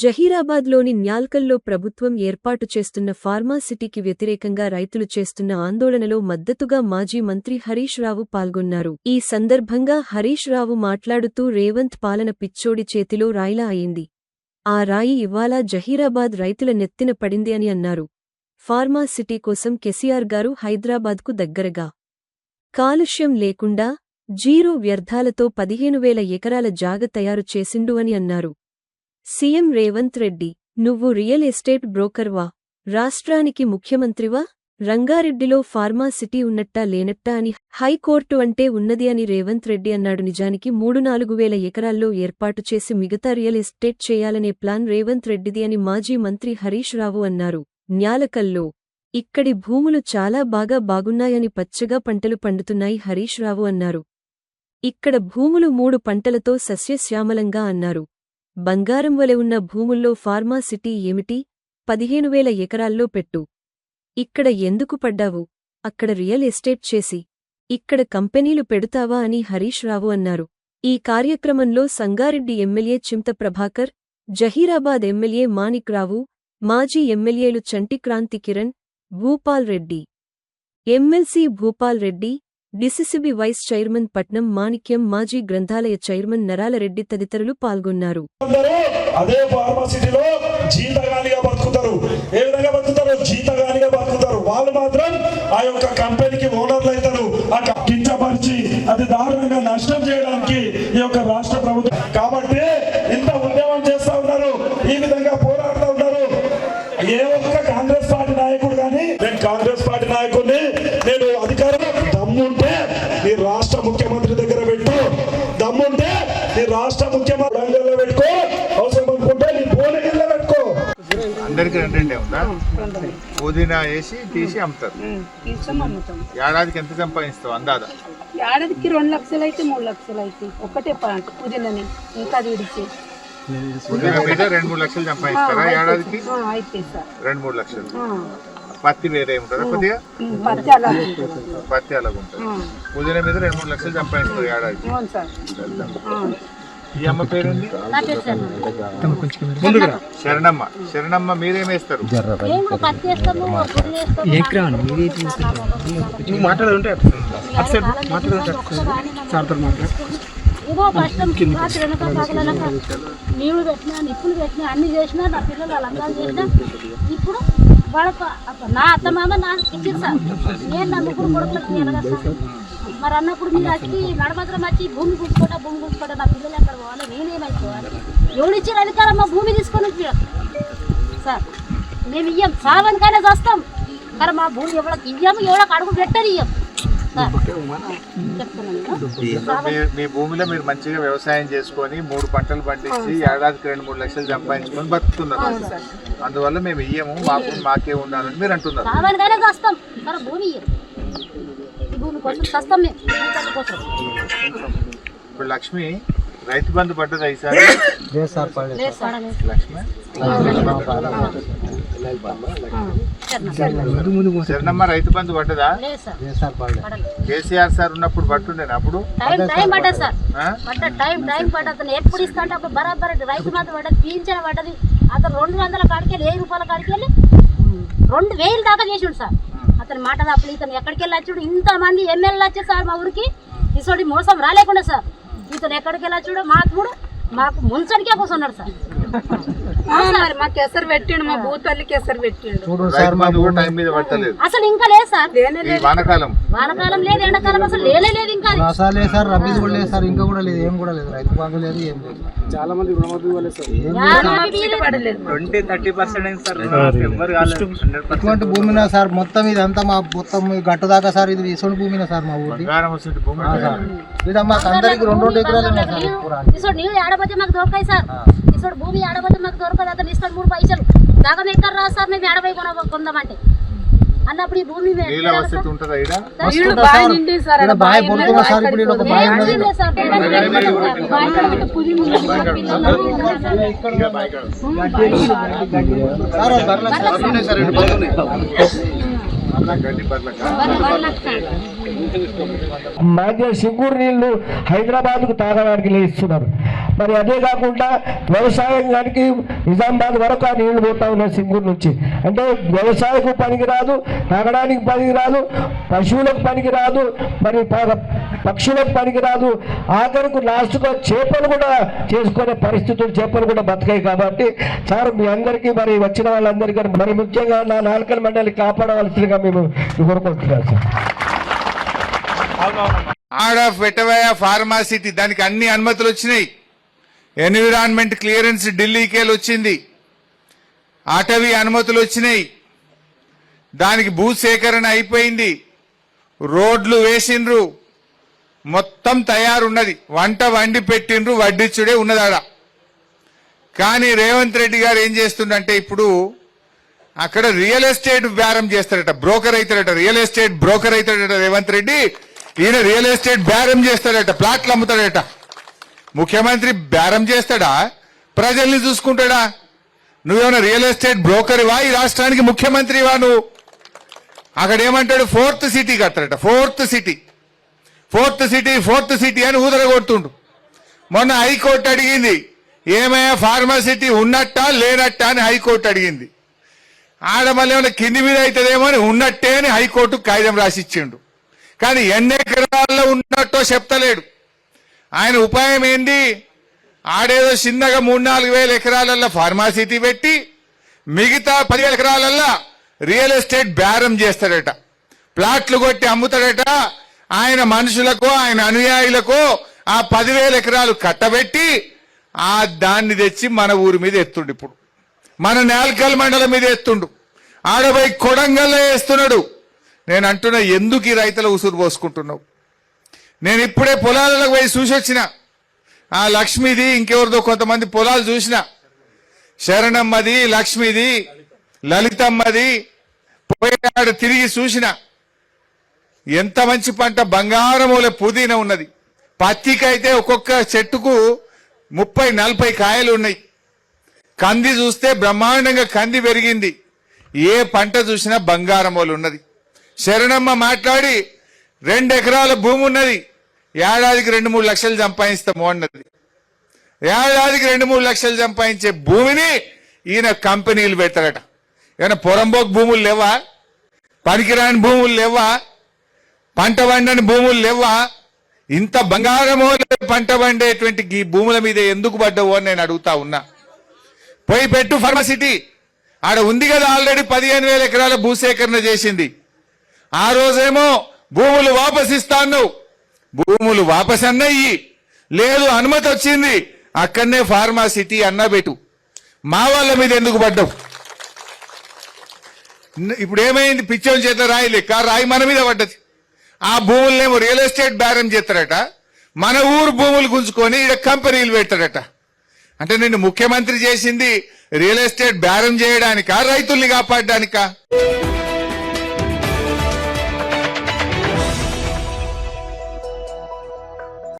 జహీరాబాద్లోని న్యాల్కల్లో ప్రభుత్వం ఏర్పాటు చేస్తున్న ఫార్మాసిటీకి వ్యతిరేకంగా రైతులు చేస్తున్న ఆందోళనలో మద్దతుగా మాజీ మంత్రి హరీష్ రావు పాల్గొన్నారు. ఈ సందర్భంగా హరీష్ రావు మాట్లాడుతూ రేవంత్ పాలన పిచ్చోడి చేతిలో రాయిలా అయింది. ఆ రాయి ఇవాళ జహీరాబాద్ రైతుల నెత్తిన పడింది అని అన్నారు. ఫార్మాసిటీ కోసం కెసిఆర్ గారు హైదరాబాద్కు దగ్గరగా. కాలుష్యం లేకుండా జీరో వ్యర్థాలతో పదిహేను వేల ఎకరాల జాగ తయారు చేసిండు అని అన్నారు. సీఎం రేవంత్ రెడ్డి నువ్వు రియల్ ఎస్టేట్ బ్రోకర్వా రాష్ట్రానికి ముఖ్యమంత్రివా రంగారెడ్డిలో ఫార్మాసిటీ ఉన్నట్టా లేనట్టా అని హైకోర్టు అంటే ఉన్నది అని రేవంత్ రెడ్డి అన్నాడు. నిజానికి మూడు నాలుగు వేల ఎకరాల్లో ఏర్పాటు చేసి మిగతా రియల్ ఎస్టేట్ చేయాలనే ప్లాన్ రేవంత్ రెడ్డిది అని మాజీ మంత్రి హరీష్ రావు అన్నారు. న్యాలకల్లో ఇక్కడి భూములు చాలా బాగా బాగున్నాయని పచ్చగా పంటలు పండుతున్నాయి హరీష్ రావు అన్నారు. ఇక్కడ భూములు మూడు పంటలతో సస్యశ్యామలంగా అన్నారు. బంగారం వలె ఉన్న భూముల్లో ఫార్మాసిటీ ఏమిటి? పదిహేను వేల ఎకరాల్లో పెట్టు. ఇక్కడ ఎందుకు పడ్డావు? అక్కడ రియల్ ఎస్టేట్ చేసి. ఇక్కడ కంపెనీలు పెడుతావా అని హరీష్ రావు అన్నారు. ఈ కార్యక్రమంలో సంగారెడ్డి ఎమ్మెల్యే చింత ప్రభాకర్ జహీరాబాద్ ఎమ్మెల్యే మాణిక్ రావు మాజీ ఎమ్మెల్యేలు Chanti Kranthi Kiran Bhupal Reddy. MLC Bhupal Reddy DCCB vice chairman Patnam Manikyam మాజీ గ్రంథాలయ చైర్మన్ నరాలరెడ్డి తదితరులు పాల్గొన్నారు. అదే ఫార్మసిటీలో జీతగానిగా బతుకుతారు. ఏ విధంగా బతుకుతారు? జీతగానిగా బతుకుతారు. వాళ్ళు మాత్రం ఆ యొక్క కంపెనీకి ఓనర్లు అవుతారు. ఆ కించపరిచి అది దారుణంగా నష్టం చేయడానికి ఈ యొక్క రాష్ట్ర ప్రభుత్వం కాబట్టి ఇంత ఉద్యమం చేస్తా ఉన్నారు. ఈ విధంగా పోరాడుతూ ఉన్నారు. ఏ ఒక్క కాంగ్రెస్ పార్టీ నాయకుడు కానీ నేను కాంగ్రెస్ పార్టీ నాయకుడిని అందరికి రెండు రెండే ఉందా పుదీనా వేసి తీసి అమ్ముతారు. తీసుకొని అమ్ముతాం. ఏడాదికి ఎంత సంపాదిస్తావు అందాదా? ఏడాదికి రెండు లక్షలు అయితే మూడు లక్షలు అయితే ఒకటే పాయింట్. పుదీనని ఇంకా అది విడిచి. పుదీనా మీద రెండు మూడు లక్షలు సంపాదిస్తారా ఏడాదికి? ఆ, అయితే సార్. రెండు మూడు లక్షలు. పత్తి వేరే ఉంటుందా కొద్దిగా? పత్తి అలా ఉంటుంది. పత్తి అలాగ ఉంటుంది. పుదీనా మీద రెండు మూడు లక్షలు సంపాదిస్తారు ఏడాదికి. ఈ అమ్మ పేరుంది? నా పేరు సార్ శరణమ్మ. శరణమ్మ. మీరేం వేస్తారు మేము కూడా పత్తి వేస్తాము గుడ్లు వేస్తాము ఏదో కష్టం. రాత్రి వెనక పగలనక నీళ్ళు పెట్టినా నిప్పులు పెట్టినా అన్ని చేసినా నా పిల్లలు అలంకారం చేసినా ఇప్పుడు వాళ్ళకు నా అత్త మామ నాకు ఇచ్చింది సార్. నేను నా ముగ్గురు కొడుకులకు నేను కదా సార్. మరి అన్నప్పుడు మీరు వచ్చి నడమద్రం వచ్చి భూమి గుంజుకోట భూమి గుంజుకోట నా పిల్లలు ఎక్కడ పోవాలి? నేనేమైపోవాలి? ఎవడు ఇచ్చిన అధికారం మా భూమి తీసుకొని సార్ మేము ఇయ్యం సావనికైనా చేస్తాం. కానీ మా భూమి ఎవరికి ఇయ్యము ఎవరికి అడుగు పెట్టరు ఇయ్యం. మీ భూమిలో మీరు మంచిగా వ్యవసాయం చేసుకొని మూడు పంటలు పండించి ఏడాదికి రెండు మూడు లక్షలు సంపాదించుకొని బతుకుతున్నారు. అందువల్ల మేము ఇయ్యము మాకు మాకే ఉండాలని మీరు అంటున్నారు సావనికైనా చేస్తాం కానీ భూమి ఇయ్యం ఈ భూమి కోసం చేస్తాం మేము భూమి కట్ట కోసం. ఇప్పుడు లక్ష్మి రైతు బంధు పడ్డది ఈసారి? లేదు సార్ పడలేదు. లక్ష్మి? రైతు బంధు పడ్డదా? లేదు సార్. పడలేదు. కేసీఆర్ సార్ ఉన్నప్పుడు పట్టుండేనా అప్పుడు? టైం టైం పడ్డది సార్? పడ్డ టైం టైం పడ్డది. ఎప్పుడు ఇస్తా అంటే అప్పుడు బరాబర్ రైతు మాత్రం పడ్డది పీంచిన పడ్డది. అతను రెండు వందల కాడికి వెళ్ళి వెయ్యి రూపాయల కాడికి వెళ్ళి రెండు వేలు దాకా చేసిండు సార్. అతని మాట తప్పలు ఇతను ఎక్కడికి వెళ్ళి వచ్చాడు ఇంతమంది ఎమ్మెల్యేలు వచ్చారు సార్ మా ఊరికి ఇసోడి మోసం రాలేకుండా సార్. ఇతను ఎక్కడికి వెళ్ళి వచ్చాడు మా తమ్ముడు మాకు ముంచడికే కూర్చున్నాడు సార్. మరి మాకు ఎసరు పెట్టిండు మా భూతల్లికి ఎసరు పెట్టిండు. రైతు బంధు కూడా టైం మీద పట్టలేదు. అసలు ఇంకా లేదు సార్. ఈ వానకాలం. వానకాలం లేదు ఎండాకాలం అసలు లేనే లేదు ఇంకా అది. అసలు లేదు సార్ రబీది కూడా లేదు సార్ ఇంకా కూడా లేదు ఏం కూడా లేదు. రైతు లేదు ఏం లేదు. చాలా మంది యాభై వీలు- పడలేదు ఇటువంటి భూమినా సార్ మొత్తం ఇదంతా మా మొత్తం ఈ గట్టు దాకా సార్ ఇది ఇసుంటి భూమినా సార్ మా ఊరి. బంగారం వస్తుంది భూమి సార్. ఇక్కడ మాకు అందరికి రెండు రెండు ఎకరాలు ఉన్నాయి సార్ పూరా. ఇసోడు నీళ్ళు ఆడపోతే మాకు దొరకాయి సార్. ఇసోడు భూమి ఆడపోతే మాకు దొరకదు అతను ఇస్తాడు మూడు పైసలు. సగం ఎక్కడ రా సార్ మేము ఆడపోయి కొన కొందామంటే. అన్నప్పుడు ఈ భూమి ఉంటుందా ఈడ? నీళ్ళు నీళ్ళు హైదరాబాద్కు తాగడానికి ఇస్తున్నారు మరి అదే కాకుండా వ్యవసాయానికి నిజామాబాద్ వరకు ఆ నీళ్ళు పోతా ఉన్నాయి సింగూరు నుంచి. అంటే వ్యవసాయకు పనికిరాదు తాగడానికి పనికిరాదు పశువులకు పనికిరాదు మరి ప- పక్షులకు పనికిరాదు. ఆఖరికి లాస్ట్గా చేపలు కూడా చేసుకునే పరిస్థితులు చేపలు కూడా బతకాయి కాబట్టి సార్ మీ అందరికీ మరి వచ్చిన వాళ్ళందరికీ మరి ముఖ్యంగా నా నాలుకల మండలి కాపాడవలసిందిగా మేము కోరుకుంటున్నాం సార్. ఆడ వెటవయ ఫార్మాసిటీ దానికి అన్ని అనుమతులు వచ్చినాయి. ఎన్విరాన్మెంట్ క్లియరెన్స్ ఢిల్లీకేలు వచ్చింది అటవీ అనుమతులు వచ్చినాయి. దానికి భూ సేకరణ అయిపోయింది. రోడ్లు వేసిండ్రు. మొత్తం తయారున్నది. వంట వండి పెట్టిండ్రు వడ్డిచ్చుడే ఉన్నదాడ. కానీ రేవంత్ రెడ్డి గారు ఏం చేస్తుండంటే ఇప్పుడు అక్కడ రియల్ ఎస్టేట్ బేరం చేస్తాడట బ్రోకర్ అవుతాడట రియల్ ఎస్టేట్ బ్రోకర్ అవుతాడట రేవంత్ రెడ్డి. ఈయన రియల్ ఎస్టేట్ బేరం చేస్తాడట ప్లాట్లు అమ్ముతాడట. ముఖ్యమంత్రి బేరం చేస్తాడా? ప్రజల్ని చూసుకుంటాడా? నువ్వేమైనా రియల్ ఎస్టేట్ బ్రోకర్వా? ఈ రాష్ట్రానికి ముఖ్యమంత్రివా నువ్వు? అక్కడ ఏమంటాడు fourth city కడతాడట. Fourth city. Fourth city fourth city అని ఊదర కొడుతుండు మొన్న హైకోర్టు అడిగింది ఏమయ్యా ఫార్మాసిటీ ఉన్నట్టా లేనట్టా? అని హైకోర్టు అడిగింది. ఆడ మళ్ళీ ఏమైనా కింది మీద అవుతుందేమో అని ఉన్నట్టే అని హైకోర్టు కాగితం రాసిచ్చిండు. కానీ ఎన్ని ఎకరాల్లో ఉన్నట్టో చెప్తలేడు. ఆయన ఉపాయం ఏంది? ఆడేదో చిన్నగా మూడు నాలుగు వేల ఎకరాలల్లో ఫార్మాసిటీ పెట్టి మిగతా పదివేల ఎకరాలల్లో రియల్ ఎస్టేట్ బేరం చేస్తాడట. ప్లాట్లు కొట్టి అమ్ముతాడట. ఆయన మనుషులకు ఆయన అనుయాయులకు ఆ పదివేల ఎకరాలు కట్టబెట్టి ఆ దాన్ని తెచ్చి మన ఊరి మీద ఎత్తుండు ఇప్పుడు. మన నేల్కల్ మండలం మీద ఎత్తుండు. ఆడపై కొడంగల్లో వేస్తున్నాడు. నేను అంటున్నా ఎందుకు ఈ రైతుల ఉసురు పోసుకుంటున్నావు? నేను ఇప్పుడే పొలాలకు పోయి చూసి వచ్చిన. ఆ లక్ష్మిది ఇంకెవరిదో కొంతమంది పొలాలు చూసిన. శరణమ్మది లక్ష్మిది లలితమ్మది పోయాడు తిరిగి చూసిన. ఎంత మంచి పంట బంగారముల పుదీన ఉన్నది. పత్తికైతే ఒక్కొక్క చెట్టుకు ముప్పై నలభై కాయలు ఉన్నాయి. కంది చూస్తే బ్రహ్మాండంగా కంది పెరిగింది. ఏ పంట చూసినా బంగారం ఉన్నది. శరణమ్మ మాట్లాడి రెండు ఎకరాల భూమి ఉన్నది ఏడాదికి రెండు మూడు లక్షలు సంపాదిస్తాము అన్నది ఏడాదికి రెండు మూడు లక్షలు సంపాదించే భూమిని ఈయన కంపెనీలు పెడతారట. ఏమైనా పొరంబోక్ భూములు లేవా? పనికిరాని భూములు లేవా? పంట పండని భూములు లేవా? ఇంత బంగారమో పంట పండేటువంటి ఈ భూముల మీద ఎందుకు పడ్డవు అని నేను అడుగుతా ఉన్నా. పోయి పెట్టు ఫార్మసిటీ ఆడ ఉంది కదా ఆల్రెడీ పదిహేను వేల ఎకరాల భూసేకరణ చేసింది. ఆ రోజేమో భూములు వాపసిస్తాను భూములు వాపస్ అన్నయ్యి. లేదు అనుమతి వచ్చింది. అక్కడనే ఫార్మాసిటీ అన్న పెట్టు. మా వాళ్ళ మీద ఎందుకు పడ్డావు? ఇప్పుడు ఏమైంది పిచ్చోని చేత రాయి లెక్క రాయి మన మీద పడ్డది. ఆ భూములనేమో రియల్ ఎస్టేట్ బేరం చేస్తారట. మన ఊరు భూములు గుంజుకొని ఈడ కంపెనీలు పెడతాడట అంటే నిన్ను ముఖ్యమంత్రి చేసింది రియల్ ఎస్టేట్ బేరం చేయడానికా రైతుల్ని కాపాడడానికా?